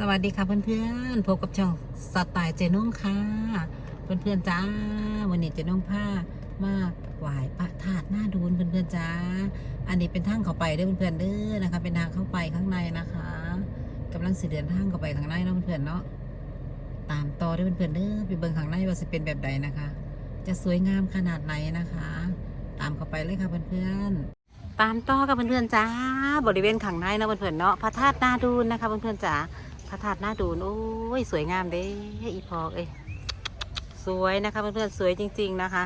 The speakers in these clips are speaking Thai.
สวัสดีค่ะเพื่อนๆพบกับช่องสไตล์เจนุ่งค่ะ เพื่อนๆจ้าวันนี้เจนุ่งผ้ามาไหวพระธาตุหน้าดูนเพื่อนๆจ้า อันนี้เป็นทางเข้าไปเด้อเพื่อนๆเด้อนะคะ เป็นทางเข้าไปข้างในนะคะกำลังสิเดินทางเข้าไปข้างในเนาะเพื่อนๆเนาะตามต่อเด้อเพื่อนๆเด้อไปเบิ่งข้างในว่าสิเป็นแบบใดนะคะ จะสวยงามขนาดไหนนะคะ ตามเข้าไปเลยค่ะเพื่อนๆตามต่อกับเพื่อนๆจ้า บริเวณข้างในเนาะเพื่อนๆเนาะพระธาตุนาดูนนะคะเพื่อนๆจ้า พระธาตุหน้าดูนโอ้ยสวยงามเด้อีพอกเอ้ยสวยนะคะเพื่อนๆสวยจริง ๆนะคะ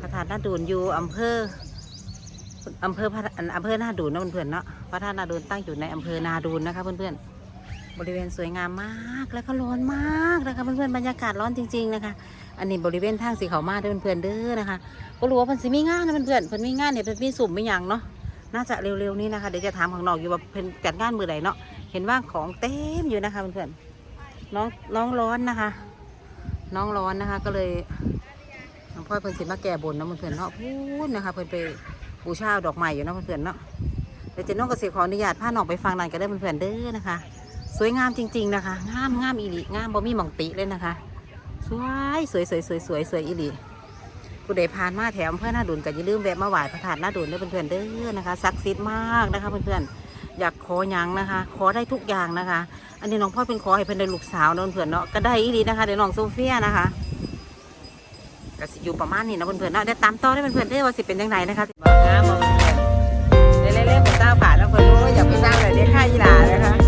พระธาตุหน้าดูนอยู่อำเภออำเภอพระอำเภอหน้าดูนนะเพื่อนๆเนาะพระธาตุหน้าดูนตั้งอยู่ในอำเภอนาดูนนะคะเพื่อนๆบริเวณสวยงามมากแล้วก็ร้อนมากนะคะเพื่อนๆบรรยากาศร้อนจริง ๆนะคะ อันนี้บริเวณทางสีเขามาเด้อเพื่อนๆเด้อนะคะก็รู้ว่าเพิ่นสิมีงานนะเพื่อนๆเพิ่นมีงานเนี่ยเพิ่นมีสุ่มมีหยังเนาะน่าจะเร็วๆนี้นะคะเดี๋ยวจะถามข้างนอกอยู่ว่าเพิ่นจัดงานมือใดเนาะ เห็นว่าของเต็มอยู่นะคะเพื่อนๆน้องน้องร้อนนะคะ น้องร้อนนะคะ ก็เลยหลวงพ่อเพิ่นสิมาแก้บนเนะเพื่อนๆเนาะพูดนะคะ เพิ่อนไปบูชาดอกไม้อยู่เนะเพื่อนๆเนาะเดี๋ยวเจะน้องกสิขออนุญาตพาหนองไปฟังนั่นกันได้อเพื่อนๆเด้อนะคะ สวยงามจริง ๆนะคะงามงามอีหลีงามบ่มีหมองติเลยนะคะ สวยสวยสวยสวยสวยสวยอีหลีผู้ใดผ่านมาแถวอำเภอนหน้าดุนก็อย่าลืมแวะมาไหว้พระธาตุหน้าดุนด้วยเพื่อนๆเด้อนะคะศักดิ์สิทธิ์มากนะคะเพื่อนๆ อยากขออยังนะคะ ขอได้ทุกอย่างนะคะ อันนี้น้องพ่อเป็นขอให้เพื่อนได้ลูกสาวเนาะเพื่อนเนาะก็ได้อีหลีนะคะเดี๋ยวน้องโซเฟียนะคะก็สิอยู่ประมาณนี้นะเพื่อนๆเนาะเดี๋ยวตามต่อได้เพื่อนๆได้อว่าสิเป็นยังไงนะคะบอกนะบอกเพื่อนๆเล่นๆเป็นเจ้าป่าแล้วเพื่อนรู้อยากไปสร้างเลยเรียกค่ายีหลานะคะ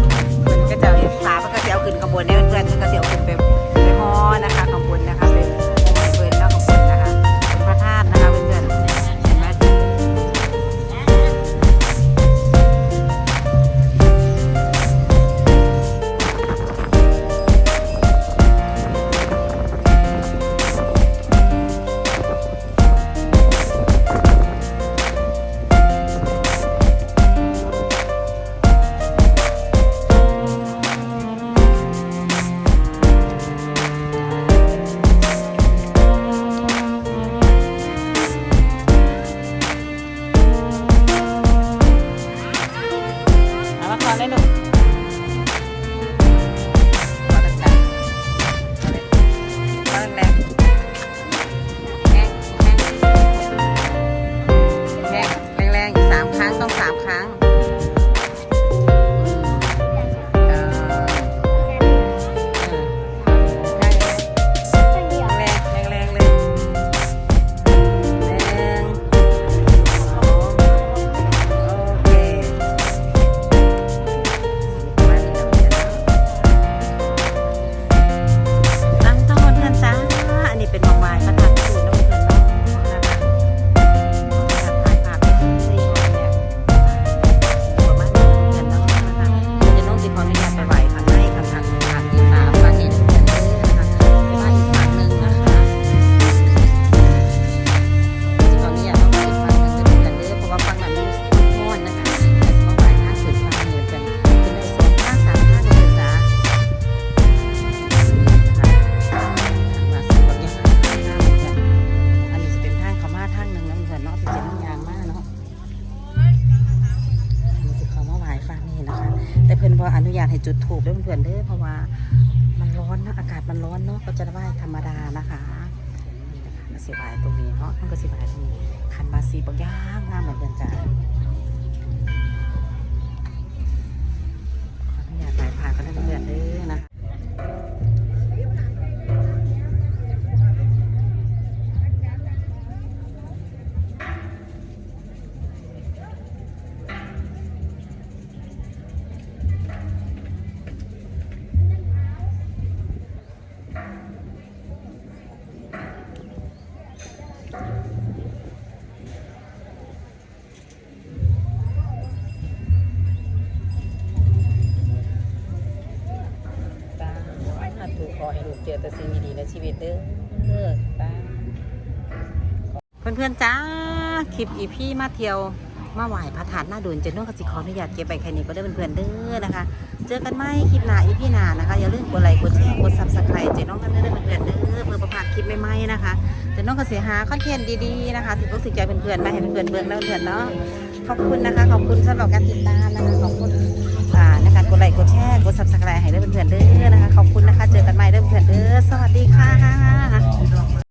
ออนุญาตให้จุดถูกด้วยเพื่อนๆเด้อเพราะว่ามันร้อนนะอากาศมันร้อนเนาะก็จะไหว้ธรรมดานะคะนี่นะคะมาสิไหว้ตรงนี้เนาะต้องก็สิบายตรงนี้คันบาซีบางย่างงามเหมือนกันจ้า เจอแต่สิ่งดีๆในชีวิตเด้อเด้อตาเพื่อนๆจ้า คลิปอีพี่มาเที่ยวมาไหว้พระธาตุหน้าดุนเจนโน่กับสิขออนุญาตเก็บไปแค่นี้ก็ได้อเพื่อนๆเด้อนะคะ เจอกันไหมคลิปหน้าอีพี่หน้านะคะอย่าลืมกดไลค์กดแชร์กดซับสไครต์เจนโน่กันเด้อเพื่อนๆเด้อเพื่อประพลาดคลิปใหม่ๆนะคะเจนโน่ก็เสียหาคอนเทนต์ดีๆนะคะถึงก็สิใจเพื่อนๆมาให้เพื่อนๆเบิ่งแล้วเพื่อนๆเนาะขอบคุณนะคะ ขอบคุณสำหรับการติดตามนะคะขอบคุณ กดไลค์กดแชร์กดซับสไครต์ให้ด้วยเพื่อนเด้อนะคะขอบคุณนะคะ เจอกันใหม่เด้อเพื่อนเด้อสวัสดีค่ะ